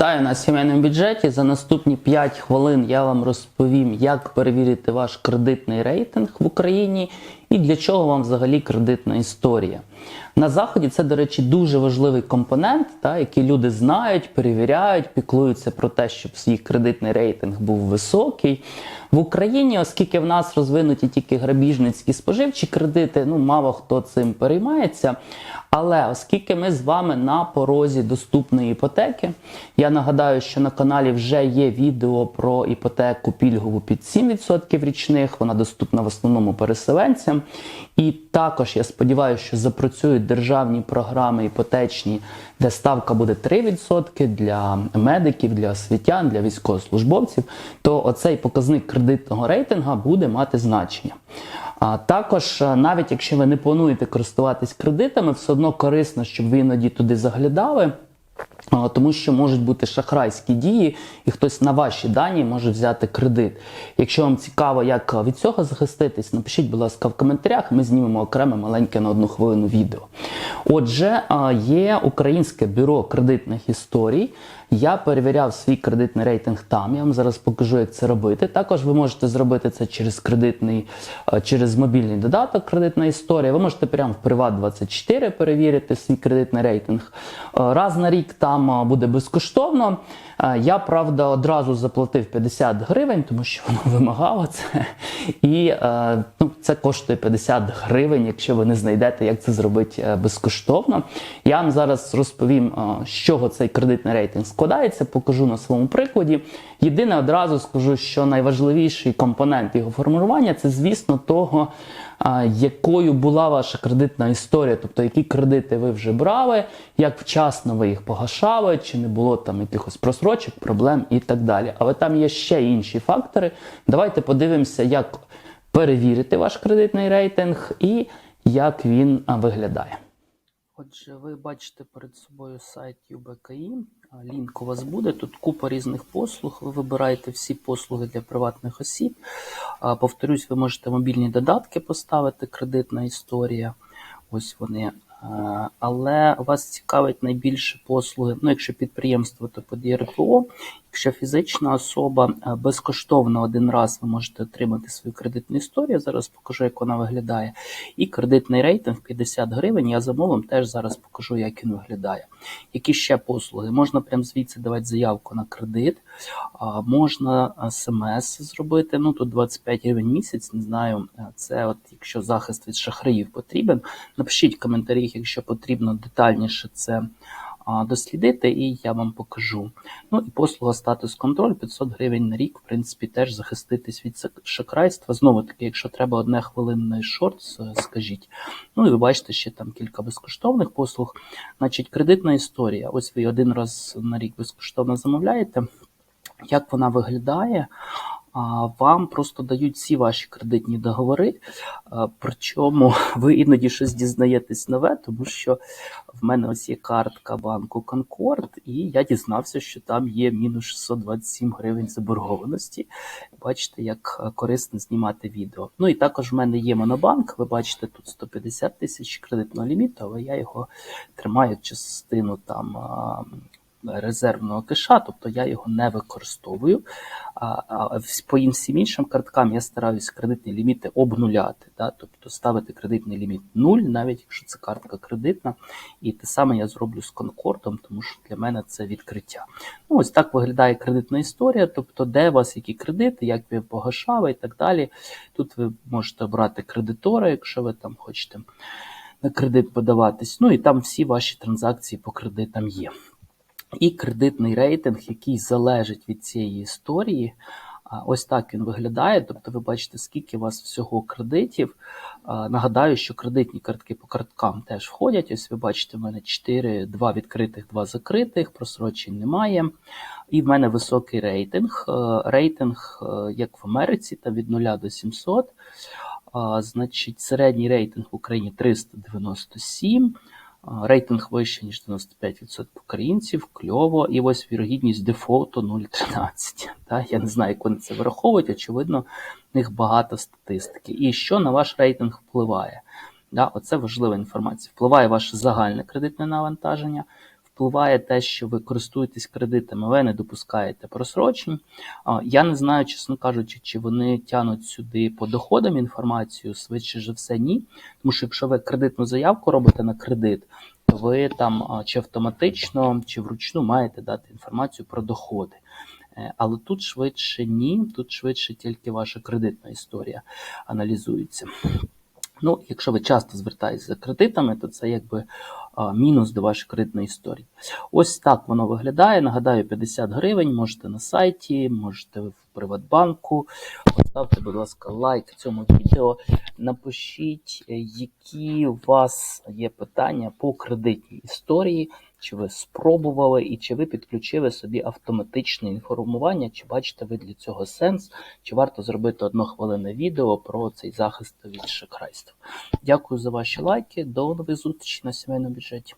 Вітаю на сімейному бюджеті. За наступні 5 хвилин я вам розповім, як перевірити ваш кредитний рейтинг в Україні і для чого вам взагалі кредитна історія. На заході це, до речі, дуже важливий компонент, та, який люди знають, перевіряють, піклуються про те, щоб їх кредитний рейтинг був високий. В Україні, оскільки в нас розвинуті тільки грабіжницькі споживчі кредити, ну мало хто цим переймається. Але оскільки ми з вами на порозі доступної іпотеки, я нагадаю, що на каналі вже є відео про іпотеку пільгову під 7% річних. Вона доступна в основному переселенцям. І також я сподіваюся, що запрацюють державні програми іпотечні, де ставка буде 3% для медиків, для освітян, для військовослужбовців. То оцей показник кредитного рейтинга буде мати значення. А також, е, навіть якщо ви не плануєте користуватись кредитами, все одно корисно, щоб ви іноді туди заглядали. Тому що можуть бути шахрайські дії, і хтось на ваші дані може взяти кредит. Якщо вам цікаво, як від цього захиститись, напишіть, будь ласка, в коментарях. Ми знімемо окреме маленьке на одну хвилину відео. Отже, є Українське бюро кредитних історій. Я перевіряв свій кредитний рейтинг там. Я вам зараз покажу, як це робити. Також ви можете зробити це через кредитний, е, через мобільний додаток Кредитна історія. Ви можете прямо в Приват24 перевірити свій кредитний рейтинг. Е, Раз на рік там е, буде безкоштовно. Я правда одразу заплатив 50 гривень, тому що воно вимагало це. І ну, це коштує 50 гривень, якщо ви не знайдете, як це зробити е, безкоштовно. Я вам зараз розповім, з чого цей кредитний рейтинг складається, покажу на своєму прикладі. Єдине одразу скажу, що найважливіший компонент його формування це, звісно, того, якою була ваша кредитна історія, тобто які кредити ви вже брали, як вчасно ви їх погашали, чи не було там якихось просрочок, проблем і так далі. Але там є ще інші фактори. Давайте подивимося, як перевірити ваш кредитний рейтинг і як він виглядає. Отже, ви бачите перед собою сайт UBKI. Лінк у вас буде. Тут купа різних послуг. Ви вибираєте всі послуги для приватних осіб. Повторюсь, ви можете мобільні додатки поставити, кредитна історія. Ось вони. Але вас цікавить найбільше послуги. Ну, якщо підприємство, то під ЄРПО. Якщо фізична особа безкоштовно один раз ви можете отримати свою кредитну історію. Зараз покажу, як вона виглядає. І кредитний рейтинг 50 гривень. Я замовом теж зараз покажу, як він виглядає. Які ще послуги? Можна прямо звідси давати заявку на кредит, можна смс зробити. Ну тут 25 гривень місяць. Не знаю, це от якщо захист від шахраїв потрібен. Напишіть в коментарях, якщо потрібно детальніше це дослідити, і я вам покажу. Ну і послуга статус контроль 500 гривень на рік, в принципі, теж захиститись від шахрайства. Знову таки, якщо треба одне хвилинний шорт, скажіть. Ну і ви бачите ще там кілька безкоштовних послуг. Значить, кредитна історія. Ось ви один раз на рік безкоштовно замовляєте. Як вона виглядає? Вам просто дають всі ваші кредитні договори, причому ви іноді щось дізнаєтесь нове, тому що в мене ось є картка банку Конкорд, і я дізнався, що там є мінус 627 гривень заборгованості. Бачите, як е, корисно знімати відео. Ну і також в мене є монобанк. Ви бачите, тут 150 тисяч кредитного ліміту, але я його тримаю частину там. Резервного киша, тобто я його не використовую. А, а по всім іншим карткам я стараюсь кредитні ліміти обнуляти, да? тобто ставити кредитний ліміт 0, навіть якщо це картка кредитна. І те саме я зроблю з Конкордом, тому що для мене це відкриття. Ну, ось так виглядає кредитна історія, тобто де у вас які кредити, як ви погашали і так далі. Тут ви можете обрати кредитора, якщо ви там хочете на кредит подаватись. Ну і там всі ваші транзакції по кредитам є. І кредитний рейтинг, який залежить від цієї історії. Ось так він виглядає. Тобто, ви бачите, скільки у вас всього кредитів. Нагадаю, що кредитні картки по карткам теж входять. Ось ви бачите, в мене 4, 2 відкритих, 2 закритих, просрочень немає. І в мене високий рейтинг. Рейтинг, як в Америці, там від 0 до 700. Значить, середній рейтинг в Україні 397. Рейтинг вищий, ніж 95% українців, кльово, і ось вірогідність дефолту 0,13. Та? Я не знаю, як вони це враховують, очевидно, в них багато статистики. І що на ваш рейтинг впливає? Да? Оце важлива інформація. Впливає ваше загальне кредитне навантаження, впливає те, що ви користуєтесь кредитами, ви не допускаєте просрочень. Я не знаю, чесно кажучи, чи вони тянуть сюди по доходам інформацію, швидше за все, ні. Тому що якщо ви кредитну заявку робите на кредит, то ви там чи автоматично, чи вручну маєте дати інформацію про доходи. Е, Але тут швидше ні, тут швидше тільки ваша кредитна історія аналізується. Ну, якщо ви часто звертаєтесь за кредитами, то це якби мінус до вашої кредитної історії. Ось так воно виглядає. Нагадаю, 50 гривень можете на сайті, можете в Приватбанку. Поставте, будь ласка, лайк цьому відео. Напишіть, е, які у вас є питання по кредитній історії. Чи ви спробували і чи ви підключили собі автоматичне інформування, чи бачите ви для цього сенс, чи варто зробити однохвилинне відео про цей захист від шахрайства. Дякую за ваші лайки. До нових зустрічей на сімейному бюджеті.